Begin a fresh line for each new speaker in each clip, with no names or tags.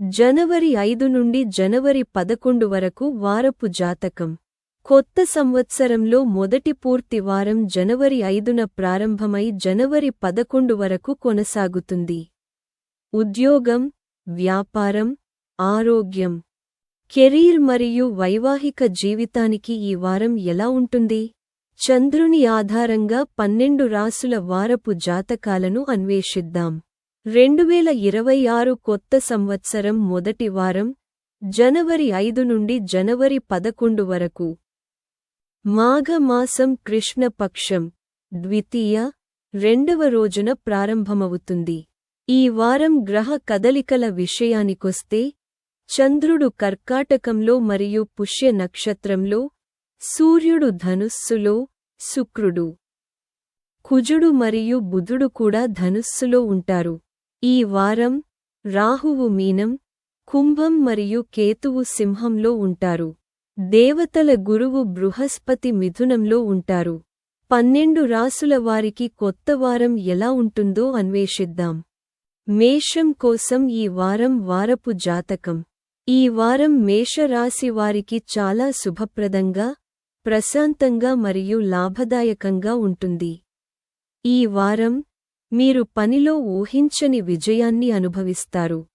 జనవరి ఐదు నుండి జనవరి పదకొండు వరకు వారపు జాతకం. కొత్త సంవత్సరంలో మొదటి పూర్తి వారం జనవరి ఐదున ప్రారంభమై జనవరి పదకొండు వరకు కొనసాగుతుంది. ఉద్యోగం వ్యాపారం ఆరోగ్యం. కెరీర్ మరియు వైవాహిక జీవితానికి ఈ వారం ఎలా ఉంటుంది? చంద్రుని ఆధారంగా పన్నెండు రాసుల వారపు జాతకాలను అన్వేషిద్దాం. రెండువేల ఇరవై ఆరు కొత్త సంవత్సరం మొదటి వారం జనవరి ఐదు నుండి జనవరి పదకొండు వరకు. మాఘమాసం కృష్ణపక్షం ద్వితీయ రెండవ రోజున ప్రారంభమవుతుంది. ఈ వారం గ్రహ కదలికల విషయానికొస్తే చంద్రుడు కర్కాటకంలో మరియు పుష్య నక్షత్రంలో సూర్యుడు ధనుస్సులో శుక్రుడు కుజుడు మరియు బుధుడు కూడా ధనుస్సులో ఉంటారు. ఈ వారం రాహువు మీనం కుంభం మరియు కేతువు సింహంలో ఉంటారు. దేవతల గురువు బృహస్పతి మిథునంలో ఉంటారు. పన్నెండు రాసుల వారికి కొత్త వారం ఎలా ఉంటుందో అన్వేషిద్దాం. మేషం కోసం ఈ వారం వారపు జాతకం. ఈ వారం మేషరాశి వారికి చాలా శుభప్రదంగా ప్రశాంతంగా మరియు లాభదాయకంగా ఉంటుంది. ఈ వారం మీరు పనిలో ఊహించని విజయాన్ని అనుభవిస్తారు.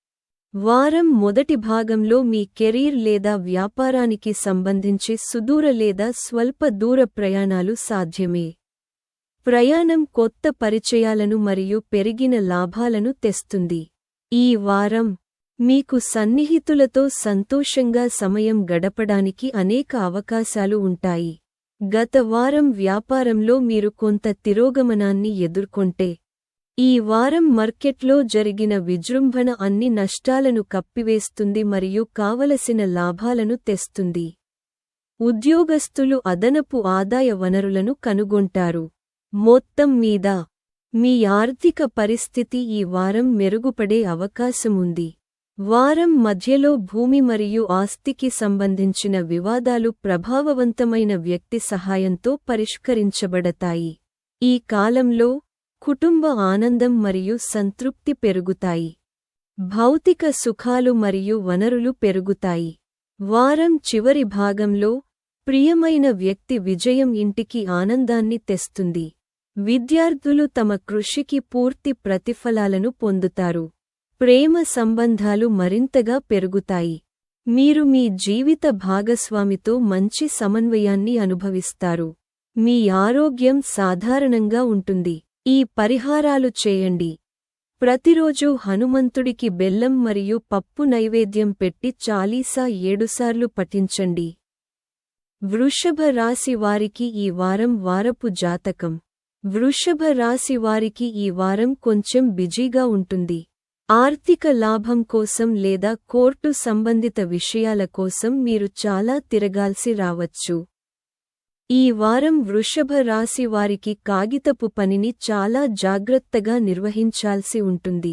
వారం మొదటి భాగంలో మీ కెరీర్ లేదా వ్యాపారానికి సంబంధించి సుదూర లేదా స్వల్ప దూర ప్రయాణాలు సాధ్యమే. ప్రయాణం కొత్త పరిచయాలను మరియు పెరిగిన లాభాలను తెస్తుంది. ఈ వారం మీకు సన్నిహితులతో సంతోషంగా సమయం గడపడానికి అనేక అవకాశాలు ఉంటాయి. గత వారం వ్యాపారంలో మీరు కొంత తిరోగమనాన్ని ఎదుర్కొంటే ఈ వారం మార్కెట్లో జరిగిన విజృంభణ అన్ని నష్టాలను కప్పివేస్తుంది మరియు కావలసిన లాభాలను తెస్తుంది. ఉద్యోగస్తులు అదనపు ఆదాయ వనరులను కనుగొంటారు. మొత్తం మీద మీ ఆర్థిక పరిస్థితి ఈ వారం మెరుగుపడే అవకాశముంది. వారం మధ్యలో భూమి మరియు ఆస్తికి సంబంధించిన వివాదాలు ప్రభావవంతమైన వ్యక్తి సహాయంతో పరిష్కరించబడతాయి. ఈ కాలంలో కుటుంబ ఆనందం మరియు సంతృప్తి పెరుగుతాయి. భౌతిక సుఖాలు మరియు వనరులు పెరుగుతాయి. వారం చివరి భాగంలో ప్రియమైన వ్యక్తి విజయం ఇంటికి ఆనందాన్ని తెస్తుంది. విద్యార్థులు తమ కృషికి పూర్తి ప్రతిఫలాలను పొందుతారు. ప్రేమ సంబంధాలు మరింతగా పెరుగుతాయి. మీరు మీ జీవిత భాగస్వామితో మంచి సమన్వయాన్ని అనుభవిస్తారు. మీ ఆరోగ్యం సాధారణంగా ఉంటుంది. ఈ పరిహారాలు చేయండి. ప్రతిరోజూ హనుమంతుడికి బెల్లం మరియు పప్పు నైవేద్యం పెట్టి చాలీసా ఏడుసార్లు పఠించండి. వృషభ రాశి వారికి ఈ వారం వారపు జాతకం. వృషభ రాశి వారికి ఈ వారం కొంచెం బిజీగా ఉంటుంది. ఆర్థిక లాభం కోసం లేదా కోర్టు సంబంధిత విషయాల కోసం మీరు చాలా తిరగాల్సి రావచ్చు. ఈ వారం వృషభ రాశి వారికి కాగితపు పనిని చాలా జాగ్రత్తగా నిర్వహించాల్సి ఉంటుంది.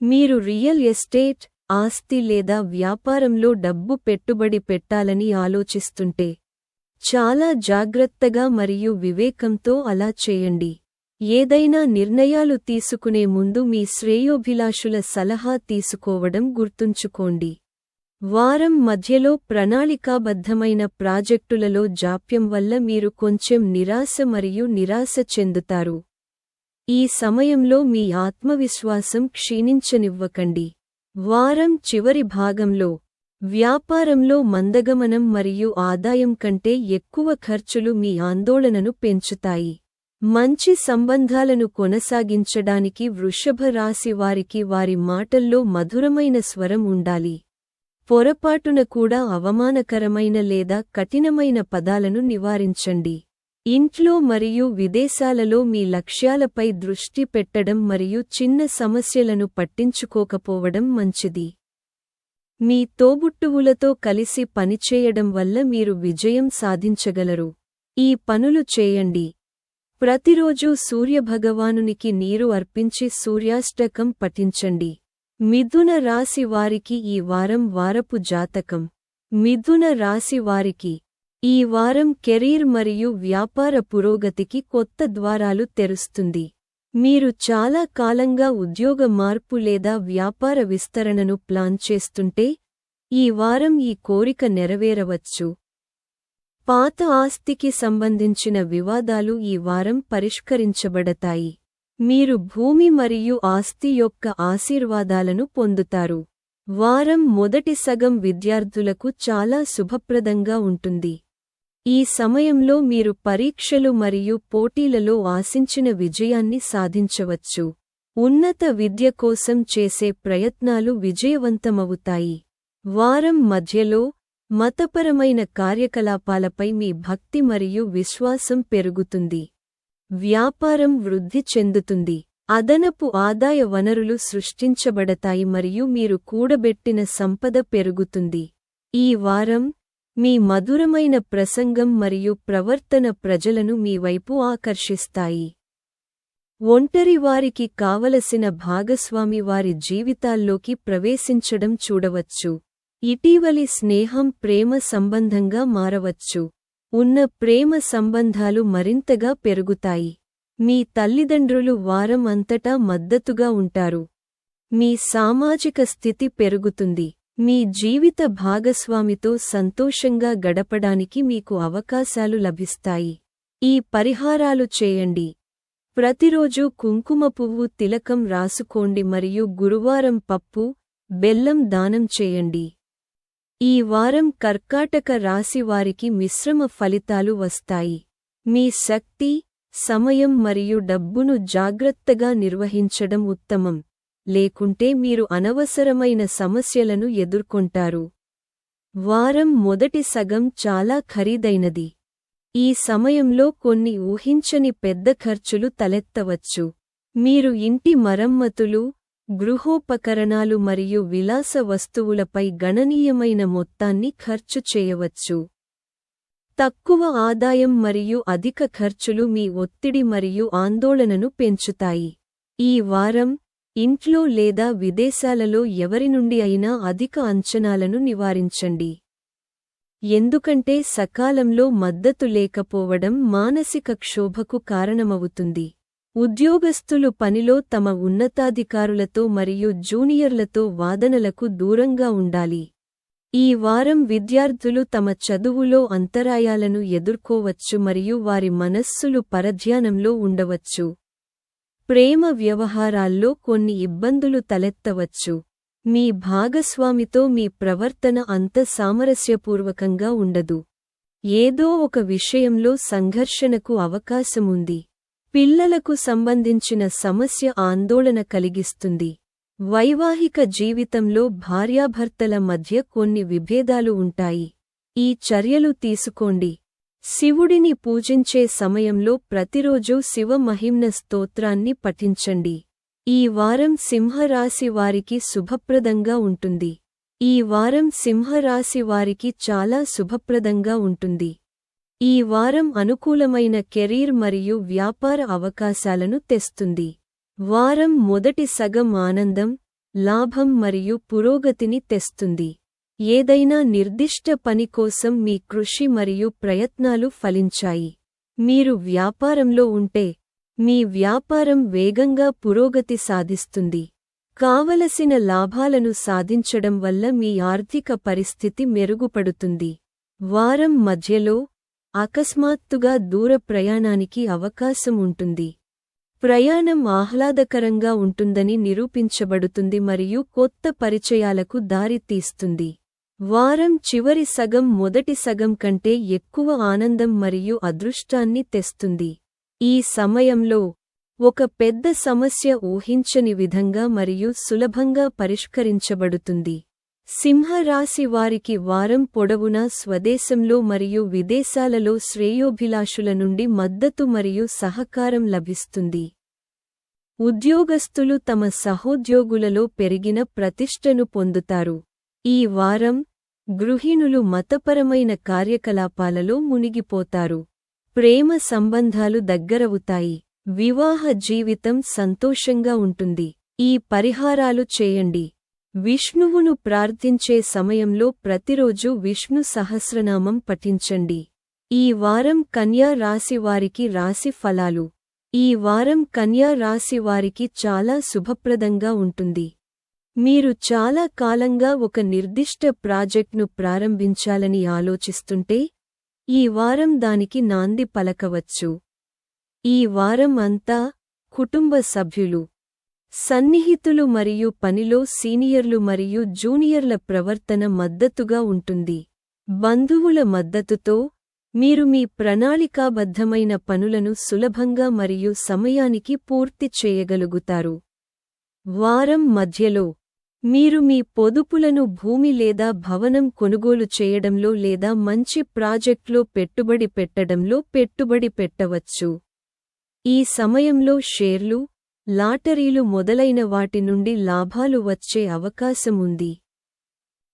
మీరు రియల్ ఎస్టేట్ ఆస్తి లేదా వ్యాపారంలో డబ్బు పెట్టుబడి పెట్టాలని ఆలోచిస్తుంటే చాలా జాగ్రత్తగా మరియు వివేకంతో అలా చేయండి. ఏదైనా నిర్ణయాలు తీసుకునే ముందు మీ శ్రేయోభిలాషుల సలహా తీసుకోవడం గుర్తుంచుకోండి. వారం మధ్యలో ప్రణాళికాబద్ధమైన ప్రాజెక్టులలో జాప్యం వల్ల మీరు కొంచెం నిరాశ మరియు నిరాశ చెందుతారు. ఈ సమయంలో మీ ఆత్మవిశ్వాసం క్షీణించనివ్వకండి. వారం చివరి భాగంలో వ్యాపారంలో మందగమనం మరియు ఆదాయం కంటే ఎక్కువ ఖర్చులు మీ ఆందోళనను పెంచుతాయి. మంచి సంబంధాలను కొనసాగించడానికి వృషభ రాశి వారికి వారి మాటల్లో మధురమైన స్వరం ఉండాలి. పొరపాటున కూడా అవమానకరమైన లేదా కఠినమైన పదాలను నివారించండి. ఇంట్లో మరియు విదేశాలలో మీ లక్ష్యాలపై దృష్టి పెట్టడం మరియు చిన్న సమస్యలను పట్టించుకోకపోవడం మంచిది. మీ తోబుట్టువులతో కలిసి పనిచేయడం వల్ల మీరు విజయం సాధించగలరు. ఈ పనులు చేయండి. ప్రతిరోజూ సూర్యభగవానునికి నీరు అర్పించి సూర్యాష్టకం పఠించండి. మిథున రాశి వారికి ఈ వారం వారపు జాతకం. మిథున రాశి వారికి ఈ వారం కెరీర్ మరియు వ్యాపార పురోగతికి కొత్త ద్వారాలు తెరుస్తుంది. మీరు చాలా కాలంగా ఉద్యోగ మార్పు లేదా వ్యాపార విస్తరణను ప్లాన్ చేస్తుంటే ఈ వారం ఈ కోరిక నెరవేరవచ్చు. పాత ఆస్తికి సంబంధించిన వివాదాలు ఈ వారం పరిష్కరించబడతాయి. మీరు భూమి మరియు ఆస్తి యొక్క ఆశీర్వాదాలను పొందుతారు. వారం మొదటి సగం విద్యార్థులకు చాలా శుభప్రదంగా ఉంటుంది. ఈ సమయంలో మీరు పరీక్షలు మరియు పోటీలలో ఆశించిన విజయాన్ని సాధించవచ్చు. ఉన్నత విద్య కోసం చేసే ప్రయత్నాలు విజయవంతమవుతాయి. వారం మధ్యలో మతపరమైన కార్యకలాపాలపై మీ భక్తి మరియు విశ్వాసం పెరుగుతుంది. వ్యాపారం వృద్ధి చెందుతుంది. అదనపు ఆదాయ వనరులు సృష్టించబడతాయి మరియు మీరు కూడబెట్టిన సంపద పెరుగుతుంది. ఈ వారం మీ మధురమైన ప్రసంగం మరియు ప్రవర్తన ప్రజలను మీ వైపు ఆకర్షిస్తాయి. ఒంటరివారికి కావలసిన భాగస్వామి వారి జీవితాల్లోకి ప్రవేశించడం చూడవచ్చు. ఇటీవలి స్నేహం ప్రేమ సంబంధంగా మారవచ్చు. ఉన్న ప్రేమ సంబంధాలు మరింతగా పెరుగుతాయి. మీ తల్లిదండ్రులు వారం అంతటా మద్దతుగా ఉంటారు. మీ సామాజిక స్థితి పెరుగుతుంది. మీ జీవిత భాగస్వామితో సంతోషంగా గడపడానికి మీకు అవకాశాలు లభిస్తాయి. ఈ పరిహారాలు చేయండి. ప్రతిరోజు కుంకుమ పువ్వు తిలకం రాసుకోండి మరియు గురువారం పప్పు బెల్లం దానం చేయండి. ఈ వారం కర్కాటక రాశి వారికి మిశ్రమ ఫలితాలు వస్తాయి. మీ శక్తి సమయం మరియు డబ్బును జాగ్రత్తగా నిర్వహించడం ఉత్తమం. లేకుంటే మీరు అనవసరమైన సమస్యలను ఎదుర్కొంటారు. వారం మొదటి సగం చాలా ఖరీదైనది. ఈ సమయంలో కొన్ని ఊహించని పెద్ద ఖర్చులు తలెత్తవచ్చు. మీరు ఇంటి మరమ్మతులు గృహోపకరణాలు మరియు విలాస వస్తువులపై గణనీయమైన మొత్తాన్ని ఖర్చు చేయవచ్చు. తక్కువ ఆదాయం మరియు అధిక ఖర్చులు మీ ఒత్తిడి మరియు ఆందోళనను పెంచుతాయి. ఈ వారం ఇంట్లో లేదా విదేశాలలో ఎవరి నుండి అయినా అధిక అంచనాలను నివారించండి. ఎందుకంటే సకాలంలో మద్దతు లేకపోవడం మానసిక క్షోభకు కారణమవుతుంది. ఉద్యోగస్తులు పనిలో తమ ఉన్నతాధికారులతో మరియు జూనియర్లతో వాదనలకు దూరంగా ఉండాలి. ఈ వారం విద్యార్థులు తమ చదువులో అంతరాయాలను ఎదుర్కోవచ్చు మరియు వారి మనస్సులు పరధ్యానంలో ఉండవచ్చు. ప్రేమ వ్యవహారాల్లో కొన్ని ఇబ్బందులు తలెత్తవచ్చు. మీ భాగస్వామితో మీ ప్రవర్తన అంత సామరస్యపూర్వకంగా ఉండదు. ఏదో ఒక విషయంలో సంఘర్షణకు అవకాశముంది. పిల్లలకు సంబంధించిన సమస్య ఆందోళన కలిగిస్తుంది. వైవాహిక జీవితంలో భార్యాభర్తల మధ్య కొన్ని విభేదాలు ఉంటాయి. ఈ చర్యలు తీసుకోండి. శివుడిని పూజించే సమయంలో ప్రతిరోజూ శివ మహిమ్న స్తోత్రాన్ని పఠించండి. ఈ వారం సింహరాశి వారికి శుభప్రదంగా ఉంటుంది. ఈ వారం సింహరాశి వారికి చాలా శుభప్రదంగా ఉంటుంది. ఈ వారం అనుకూలమైన కెరీర్ మరియు వ్యాపార అవకాశాలను తెస్తుంది. వారం మొదటి సగం ఆనందం లాభం మరియు పురోగతిని తెస్తుంది. ఏదైనా నిర్దిష్ట పని కోసం మీ కృషి మరియు ప్రయత్నాలు ఫలించాయి. మీరు వ్యాపారంలో ఉంటే మీ వ్యాపారం వేగంగా పురోగతి సాధిస్తుంది. కావలసిన లాభాలను సాధించడం వల్ల మీ ఆర్థిక పరిస్థితి మెరుగుపడుతుంది. వారం మధ్యలో అకస్మాత్తుగా దూర ప్రయాణానికి అవకాశం ఉంటుంది ప్రయాణం ఆహ్లాదకరంగా ఉంటుందని నిరూపించబడుతుంది మరియు కొత్త పరిచయాలకు దారితీస్తుంది. వారం చివరి సగం మొదటి సగం కంటే ఎక్కువ ఆనందం మరియు అదృష్టాన్ని తెస్తుంది. ఈ సమయంలో ఒక పెద్ద సమస్య ఊహించని విధంగా మరియు సులభంగా పరిష్కరించబడుతుంది. సింహరాశి వారికి వారం పొడవునా స్వదేశంలో మరియు విదేశాలలో శ్రేయోభిలాషుల నుండి మద్దతు మరియు సహకారం లభిస్తుంది. ఉద్యోగస్తులు తమ సహోద్యోగులలో పెరిగిన ప్రతిష్టను పొందుతారు. ఈ వారం గృహిణులు మతపరమైన కార్యకలాపాలలో మునిగిపోతారు. ప్రేమ సంబంధాలు దగ్గరవుతాయి. వివాహ జీవితం సంతోషంగా ఉంటుంది. ఈ పరిహారాలు చేయండి. విష్ణువును ప్రార్థించే సమయంలో ప్రతిరోజు విష్ణు సహస్రనామం పఠించండి. ఈ వారం కన్యా రాశి వారికి రాశి ఫలాలు. ఈ వారం కన్యా రాశి వారికి చాలా శుభప్రదంగా ఉంటుంది. మీరు చాలా కాలంగా ఒక నిర్దిష్ట ప్రాజెక్ట్ను ప్రారంభించాలని ఆలోచిస్తుంటే ఈ వారం దానికి నాంది పలకవచ్చు. ఈ వారం అంతా కుటుంబ సభ్యులు సన్నిహితులు మరియు పనిలో సీనియర్లు మరియు జూనియర్ల ప్రవర్తన మద్దతుగా ఉంటుంది. బంధువుల మద్దతుతో మీరు మీ ప్రణాళికాబద్ధమైన పనులను సులభంగా మరియు సమయానికి పూర్తి చేయగలుగుతారు. వారం మధ్యలో మీరు మీ పొదుపులను భూమి లేదా భవనం కొనుగోలు చేయడంలో లేదా మంచి ప్రాజెక్ట్లో పెట్టుబడి పెట్టడంలో పెట్టుబడి పెట్టవచ్చు. ఈ సమయంలో షేర్లు లాటరీలు మొదలైన వాటి నుండి లాభాలు వచ్చే అవకాశముంది.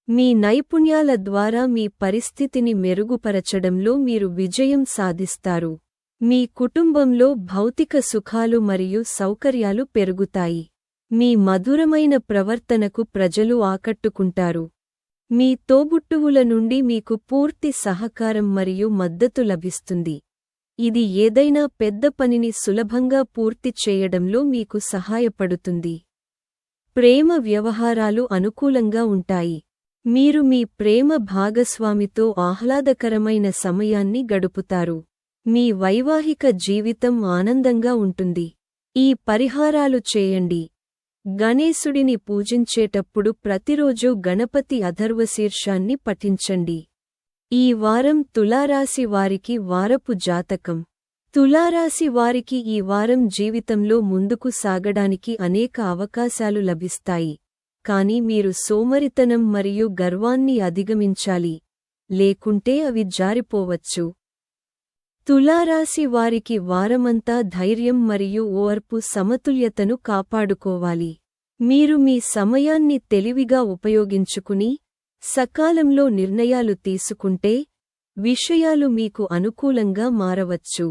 మీ నైపుణ్యాల ద్వారా మీ పరిస్థితిని మెరుగుపరచడంలో మీరు విజయం సాధిస్తారు. మీ కుటుంబంలో భౌతిక సుఖాలు మరియు సౌకర్యాలు పెరుగుతాయి. మీ మధురమైన ప్రవర్తనకు ప్రజలు ఆకట్టుకుంటారు. మీ తోబుట్టువుల నుండి మీకు పూర్తి సహకారం మరియు మద్దతు లభిస్తుంది. ఇది ఏదైనా పెద్ద పనిని సులభంగా పూర్తి చేయడంలో మీకు సహాయపడుతుంది. ప్రేమ వ్యవహారాలు అనుకూలంగా ఉంటాయి. మీరు మీ ప్రేమ భాగస్వామితో ఆహ్లాదకరమైన సమయాన్ని గడుపుతారు. మీ వైవాహిక జీవితం ఆనందంగా ఉంటుంది. ఈ పరిహారాలు చేయండి. గణేశుడిని పూజించేటప్పుడు ప్రతిరోజూ గణపతి అధర్వశీర్షాన్ని పఠించండి. ఈ వారం తులారాశి వారికి వారపు జాతకం. తులారాశి వారికి ఈ వారం జీవితంలో ముందుకు సాగడానికి అనేక అవకాశాలు లభిస్తాయి. కాని మీరు సోమరితనం మరియు గర్వాన్ని అధిగమించాలి. లేకుంటే అవి జారిపోవచ్చు. తులారాశి వారికి వారమంతా ధైర్యం మరియు ఓర్పు సమతుల్యతను కాపాడుకోవాలి. మీరు మీ సమయాన్ని తెలివిగా ఉపయోగించుకుని సకాలంలో నిర్ణయాలు తీసుకుంటే విషయాలు మీకు అనుకూలంగా మారవచ్చు.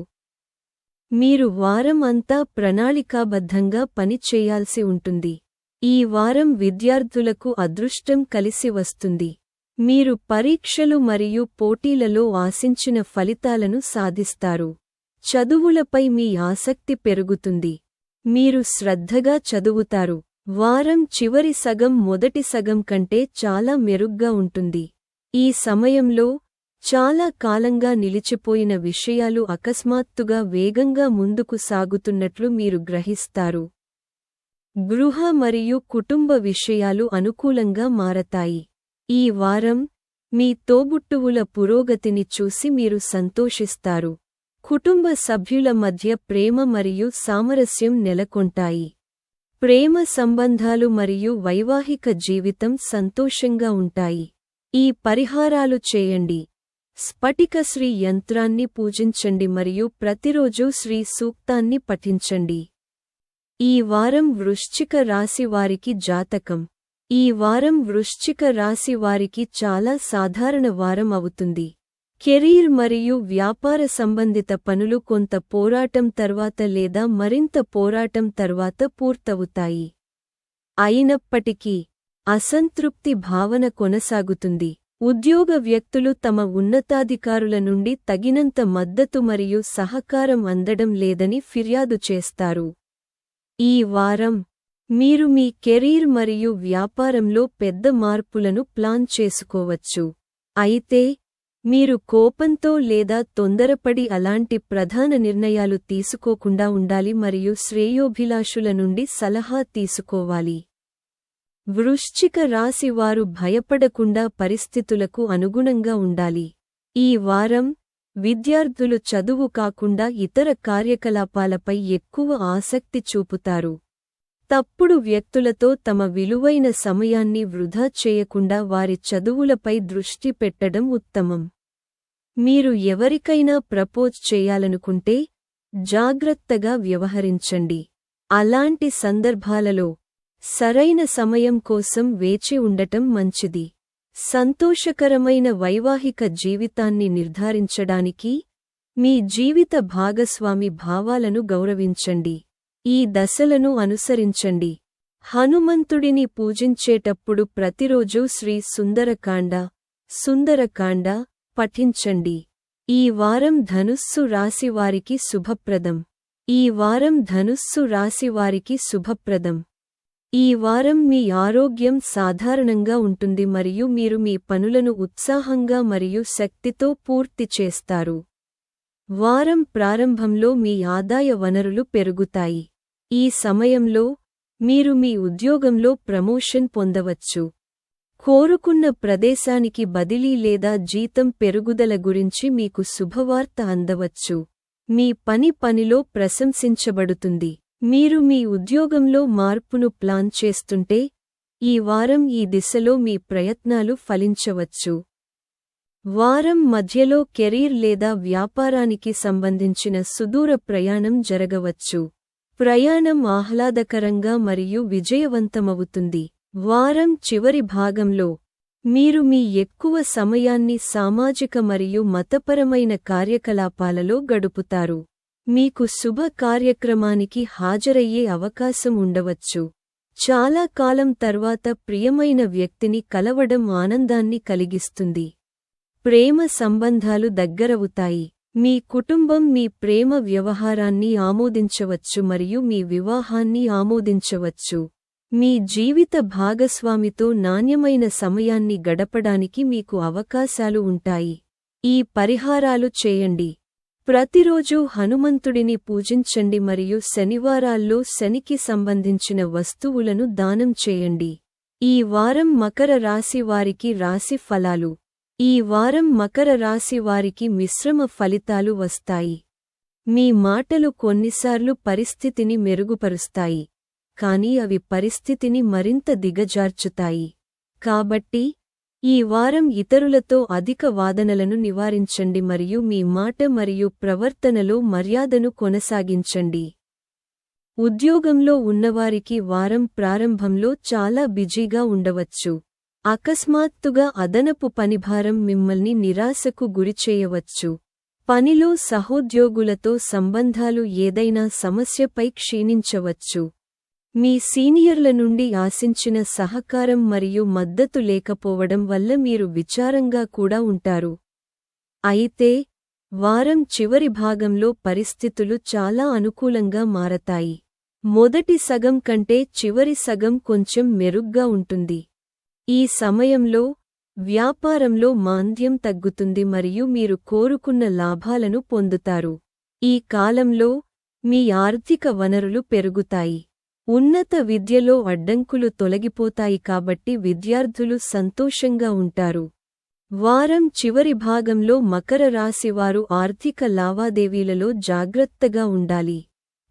మీరు వారం అంతా ప్రణాళికాబద్ధంగా పనిచేయాల్సి ఉంటుంది. ఈ వారం విద్యార్థులకు అదృష్టం కలిసి వస్తుంది. మీరు పరీక్షలు మరియు పోటీలలో ఆశించిన ఫలితాలను సాధిస్తారు. చదువులపై మీ ఆసక్తి పెరుగుతుంది. మీరు శ్రద్ధగా చదువుతారు. వారం చివరి సగం మొదటి సగం కంటే చాలా మెరుగ్గా ఉంటుంది. ఈ సమయంలో చాలా కాలంగా నిలిచిపోయిన విషయాలు అకస్మాత్తుగా వేగంగా ముందుకు సాగుతున్నట్లు మీరు గ్రహిస్తారు. గృహ మరియు కుటుంబ విషయాలు అనుకూలంగా మారతాయి. ఈ వారం మీ తోబుట్టువుల పురోగతిని చూసి మీరు సంతోషిస్తారు. కుటుంబ సభ్యుల మధ్య ప్రేమ మరియు సామరస్యం నెలకొంటాయి. ప్రేమ సంబంధాలు మరియు వైవాహిక జీవితం సంతోషంగా ఉంటాయి. ఈ పరిహారాలు చేయండి. స్ఫటిక శ్రీ యంత్రాన్ని పూజించండి మరియు ప్రతిరోజూ శ్రీ సూక్తాన్ని పఠించండి. ఈ వారం వృశ్చిక రాశి వారికి జాతకం. ఈ వారం వృశ్చిక రాశి వారికి చాలా సాధారణ వారం అవుతుంది. కెరీర్ మరియు వ్యాపార సంబంధిత పనులు కొంత పోరాటం తర్వాత లేదా మరింత పోరాటం తర్వాత పూర్తవుతాయి. అయినప్పటికీ అసంతృప్తి భావన కొనసాగుతుంది. ఉద్యోగ వ్యక్తులు తమ ఉన్నతాధికారుల నుండి తగినంత మద్దతు మరియు సహకారం అందడం లేదని ఫిర్యాదు చేస్తారు. ఈ వారం మీరు మీ కెరీర్ మరియు వ్యాపారంలో పెద్ద మార్పులను ప్లాన్ చేసుకోవచ్చు. అయితే మీరు కోపంతో లేదా తొందరపడి అలాంటి ప్రధాన నిర్ణయాలు తీసుకోకుండా ఉండాలి మరియు శ్రేయోభిలాషుల నుండి సలహా తీసుకోవాలి. వృశ్చిక రాశి వారు భయపడకుండా పరిస్థితులకు అనుగుణంగా ఉండాలి. ఈ వారం విద్యార్థులు చదువు కాకుండా ఇతర కార్యకలాపాలపై ఎక్కువ ఆసక్తి చూపుతారు. తప్పుడు వ్యక్తులతో తమ విలువైన సమయాన్ని వృధా చేయకుండా వారి చదువులపై దృష్టి పెట్టడం ఉత్తమం. మీరు ఎవరికైనా ప్రపోజ్ చేయాలనుకుంటే జాగ్రత్తగా వ్యవహరించండి. అలాంటి సందర్భాలలో సరైన సమయం కోసం వేచి ఉండటం మంచిది. సంతోషకరమైన వైవాహిక జీవితాన్ని నిర్ధారించడానికి మీ జీవిత భాగస్వామి భావాలను గౌరవించండి. ఈ దశలను అనుసరించండి. హనుమంతుడిని పూజించేటప్పుడు ప్రతిరోజూ శ్రీ సుందరకాండ సుందరకాండ పఠించండి. ఈ వారం ధనుస్సు రాశివారికి శుభప్రదం. ఈ వారం ధనుస్సు రాశివారికి శుభప్రదం. ఈ వారం మీ ఆరోగ్యం సాధారణంగా ఉంటుంది మరియు మీరు మీ పనులను ఉత్సాహంగా మరియు శక్తితో పూర్తి చేస్తారు. వారం ప్రారంభంలో మీ ఆదాయ వనరులు పెరుగుతాయి. ఈ సమయంలో మీరు మీ ఉద్యోగంలో ప్రమోషన్ పొందవచ్చు. కోరుకున్న ప్రదేశానికి బదిలీ లేదా జీతం పెరుగుదల గురించి మీకు శుభవార్త అందవచ్చు. మీ పని పనిలో ప్రశంసించబడుతుంది. మీరు మీ ఉద్యోగంలో మార్పును ప్లాన్ చేస్తుంటే ఈ వారం ఈ దిశలో మీ ప్రయత్నాలు ఫలించవచ్చు. వారం మధ్యలో కెరీర్ లేదా వ్యాపారానికి సంబంధించిన సుదూర ప్రయాణం జరగవచ్చు. ప్రయాణం ఆహ్లాదకరంగా మరియు విజయవంతమవుతుంది. వారం చివరి భాగంలో మీరు మీ ఎక్కువ సమయాన్ని సామాజిక మరియు మతపరమైన కార్యకలాపాలలో గడుపుతారు. మీకు శుభ కార్యక్రమానికి హాజరయ్యే అవకాశం ఉండవచ్చు. చాలా కాలం తర్వాత ప్రియమైన వ్యక్తిని కలవడం ఆనందాన్ని కలిగిస్తుంది. ప్రేమ సంబంధాలు దగ్గరవుతాయి. మీ కుటుంబం మీ ప్రేమ వ్యవహారాన్ని ఆమోదించవచ్చు మరియు మీ వివాహాన్ని ఆమోదించవచ్చు. మీ జీవిత భాగస్వామితో నాణ్యమైన సమయాన్ని గడపడానికి మీకు అవకాశాలు ఉంటాయి. ఈ పరిహారాలు చేయండి. ప్రతిరోజూ హనుమంతుడిని పూజించండి మరియు శనివారాల్లో శనికి సంబంధించిన వస్తువులను దానం చేయండి. ఈ వారం మకర రాశి వారికి రాశి ఫలాలు. ఈ వారం మకర రాశి వారికి మిశ్రమ ఫలితాలు వస్తాయి. మీ మాటలు కొన్నిసార్లు పరిస్థితిని మెరుగుపరుస్తాయి. కానీ అవి పరిస్థితిని మరింత దిగజార్చుతాయి. కాబట్టి ఈ వారం ఇతరులతో అధిక వాదనలను నివారించండి మరియు మీ మాట మరియు ప్రవర్తనలో మర్యాదను కొనసాగించండి. ఉద్యోగంలో ఉన్నవారికి వారం ప్రారంభంలో చాలా బిజీగా ఉండవచ్చు. అకస్మాత్తుగా అదనపు పనిభారం మిమ్మల్ని నిరాశకు గురిచేయవచ్చు పనిలో సహోద్యోగులతో సంబంధాలు ఏదైనా సమస్యపై క్షీణించవచ్చు. మీ సీనియర్ల నుండి ఆశించిన సహకారం మరియు మద్దతు లేకపోవడం వల్ల మీరు విచారంగా కూడా ఉంటారు. అయితే వారం చివరి భాగంలో పరిస్థితులు చాలా అనుకూలంగా మారతాయి. మొదటి సగం కంటే చివరి సగం కొంచెం మెరుగ్గా ఉంటుంది. ఈ సమయంలో వ్యాపారంలో మాంద్యం తగ్గుతుంది మరియు మీరు కోరుకున్న లాభాలను పొందుతారు. ఈ కాలంలో మీ ఆర్థిక వనరులు పెరుగుతాయి. ఉన్నత విద్యలో అడ్డంకులు తొలగిపోతాయి కాబట్టి విద్యార్థులు సంతోషంగా ఉంటారు. వారం చివరి భాగంలో మకర రాశివారు ఆర్థిక లావాదేవీలలో జాగ్రత్తగా ఉండాలి.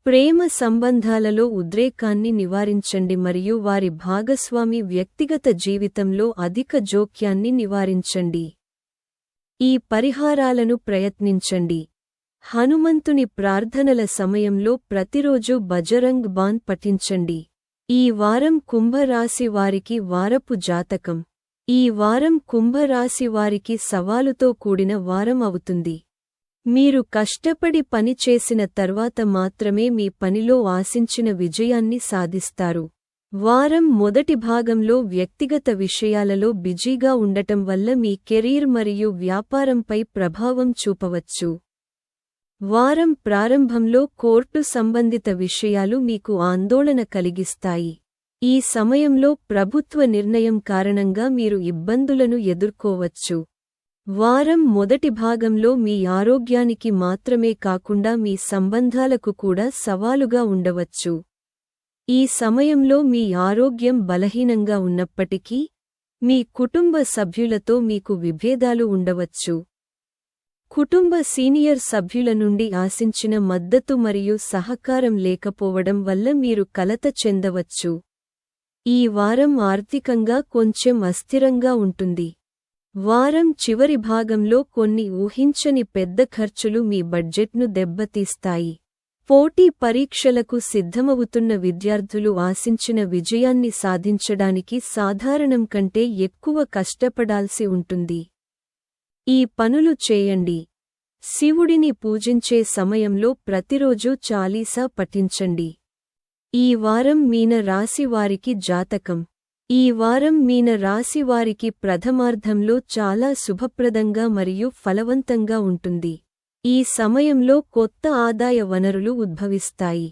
ప్రేమ సంబంధాలలో ఉద్రేకాన్ని నివారించండి మరియు వారి భాగస్వామి వ్యక్తిగత జీవితంలో అధిక జోక్యాన్ని నివారించండి. ఈ పరిహారాలను ప్రయత్నించండి. హనుమంతుని ప్రార్థనల సమయంలో ప్రతిరోజు బజరంగ్ బాన్ పఠించండి. ఈ వారం కుంభరాశి వారికి వారపు జాతకం. ఈ వారం కుంభరాశి వారికి సవాలుతో కూడిన వారం అవుతుంది. మీరు కష్టపడి పని చేసిన తర్వాత మాత్రమే మీ పనిలో ఆశించిన విజయాన్ని సాధిస్తారు. వారం మొదటి భాగంలో వ్యక్తిగత విషయాలలో బిజీగా ఉండటం వల్ల మీ కెరీర్ మరియు వ్యాపారంపై ప్రభావం చూపవచ్చు. వారం ప్రారంభంలో కోర్టు సంబంధిత విషయాలు మీకు ఆందోళన కలిగిస్తాయి. ఈ సమయంలో ప్రభుత్వ నిర్ణయం కారణంగా మీరు ఇబ్బందులను ఎదుర్కోవచ్చు. వారం మొదటి భాగంలో మీ ఆరోగ్యానికి మాత్రమే కాకుండా మీ సంబంధాలకు కూడా సవాలుగా ఉండవచ్చు. ఈ సమయంలో మీ ఆరోగ్యం బలహీనంగా ఉన్నప్పటికీ మీ కుటుంబ సభ్యులతో మీకు విభేదాలు ఉండవచ్చు. కుటుంబ సీనియర్ సభ్యుల నుండి ఆశించిన మద్దతు మరియు సహకారం లేకపోవడం వల్ల మీరు కలత చెందవచ్చు. ఈ వారం ఆర్థికంగా కొంచెం అస్థిరంగా ఉంటుంది. వారం చివరి భాగంలో కొన్ని ఊహించని పెద్ద ఖర్చులు మీ బడ్జెట్ను దెబ్బతీస్తాయి. పోటీ పరీక్షలకు సిద్ధమవుతున్న విద్యార్థులు ఆశించిన విజయాన్ని సాధించడానికి సాధారణం కంటే ఎక్కువ కష్టపడాల్సి ఉంటుంది. ఈ పనులు చేయండి. శివుడిని పూజించే సమయంలో ప్రతిరోజూ చాలీసా పఠించండి. ఈ వారం మీన రాశివారికి జాతకం. ఈ వారం మీన రాశి వారికి ప్రథమార్ధంలో చాలా శుభప్రదంగా మరియు ఫలవంతంగా ఉంటుంది. ఈ సమయంలో కొత్త ఆదాయ వనరులు ఉద్భవిస్తాయి.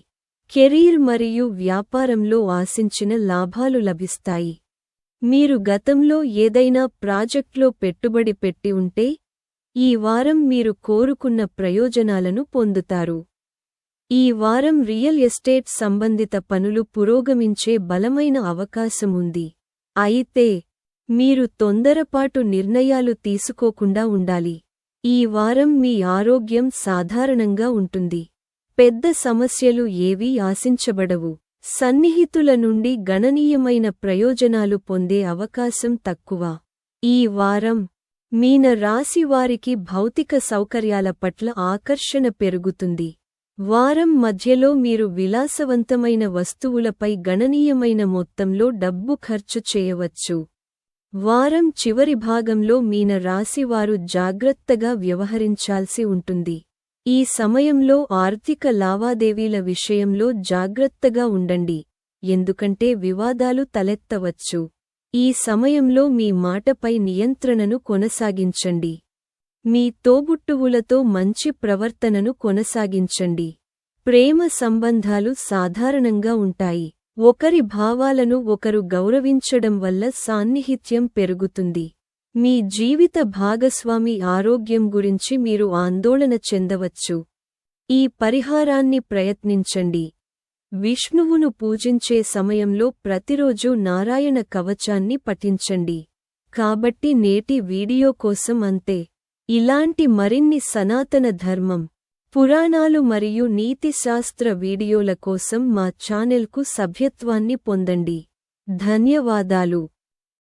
కెరీర్ మరియు వ్యాపారంలో ఆశించిన లాభాలు లభిస్తాయి. మీరు గతంలో ఏదైనా ప్రాజెక్ట్లో పెట్టుబడి పెట్టి ఉంటే ఈ వారం మీరు కోరుకున్న ప్రయోజనాలను పొందుతారు. ఈ వారం రియల్ ఎస్టేట్ సంబంధిత పనులు పురోగమించే బలమైన అవకాశం ఉంది అయితే మీరు తొందరపాటు నిర్ణయాలు తీసుకోకుండా ఉండాలి. ఈ వారం మీ ఆరోగ్యం సాధారణంగా ఉంటుంది. పెద్ద సమస్యలు ఏవీ ఆశించబడవు. సన్నిహితుల నుండి గణనీయమైన ప్రయోజనాలు పొందే అవకాశం తక్కువ. ఈ వారం మీన రాశివారికి భౌతిక సౌకర్యాల పట్ల ఆకర్షణ పెరుగుతుంది. వారం మధ్యలో మీరు విలాసవంతమైన వస్తువులపై గణనీయమైన మొత్తంలో డబ్బు ఖర్చు చేయవచ్చు. వారం చివరి భాగంలో మీన రాశివారు జాగ్రత్తగా వ్యవహరించాల్సి ఉంటుంది. ఈ సమయంలో ఆర్థిక లావాదేవీల విషయంలో జాగ్రత్తగా ఉండండి. ఎందుకంటే వివాదాలు తలెత్తవచ్చు. ఈ సమయంలో మీ మాటపై నియంత్రణను కొనసాగించండి. మీ తోబుట్టువులతో మంచి ప్రవర్తనను కొనసాగించండి. ప్రేమ సంబంధాలు సాధారణంగా ఉంటాయి. ఒకరి భావాలను ఒకరు గౌరవించడం వల్ల సాన్నిహిత్యం పెరుగుతుంది. మీ జీవిత భాగస్వామి ఆరోగ్యం గురించి మీరు ఆందోళన చెందవచ్చు. ఈ పరిహారాన్ని ప్రయత్నించండి. విష్ణువును పూజించే సమయంలో ప్రతిరోజు నారాయణ కవచాన్ని పఠించండి. కాబట్టి నేటి వీడియో కోసం అంతే. ఇలాంటి మరిన్ని సనాతన ధర్మం పురాణాలు మరియు నీతిశాస్త్ర వీడియోల కోసం మా ఛానెల్కు సభ్యత్వాన్ని పొందండి. ధన్యవాదాలు.